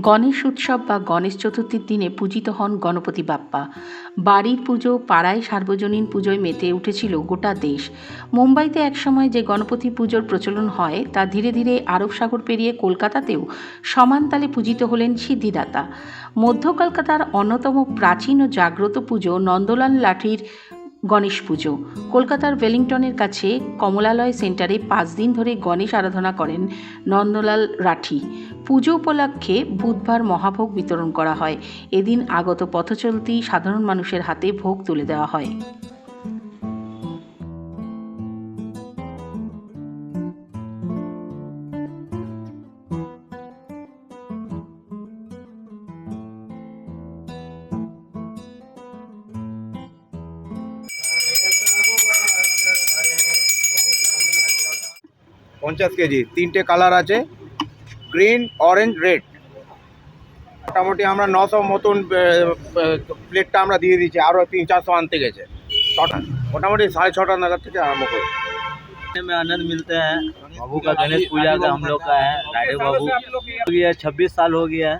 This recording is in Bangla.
গণেশ উৎসব বা গণেশ চতুর্থীর দিনে পূজিত হন গণপতি বাপ্পা। বাড়ির পুজো, পাড়ায় সার্বজনীন পুজোয় মেতে উঠেছিল গোটা দেশ। মুম্বাইতে একসময় যে গণপতি পুজোর প্রচলন হয়, তা ধীরে ধীরে আরব সাগর পেরিয়ে কলকাতাতেও সমান তালে পূজিত হলেন সিদ্ধিদাতা। মধ্য কলকাতার অন্যতম প্রাচীন ও জাগ্রত পুজো নন্দলাল লাঠির গণেশ পুজো। কলকাতার ওয়েলিংটনের কাছে কমলালয় সেন্টারে পাঁচ দিন ধরে গণেশ আরাধনা করেন নন্দলাল রাঠি পুজো উপলক্ষে বুধবার মহাভোগ বিতরণ করা হয়। এদিন আগত পথচলতি সাধারণ মানুষের হাতে ভোগ তুলে দেওয়া হয়। পঞ্চাশ কেজি, তিনটে কালার আছে। গ্রিন অরেঞ্জ রেড মোটামুটি আমরা নশো মতন প্লেটটা আমরা দিয়ে দিচ্ছি আরও তিন চারশো আনতে গেছে ছটা মোটামুটি সাড়ে ছটা নাগাদ থেকে আরম্ভ করি में आनंद मिलते हैं बाबू का गणेश पूजा का हम लोग का है राडे बाबू हो गया छब्बीस साल हो गया है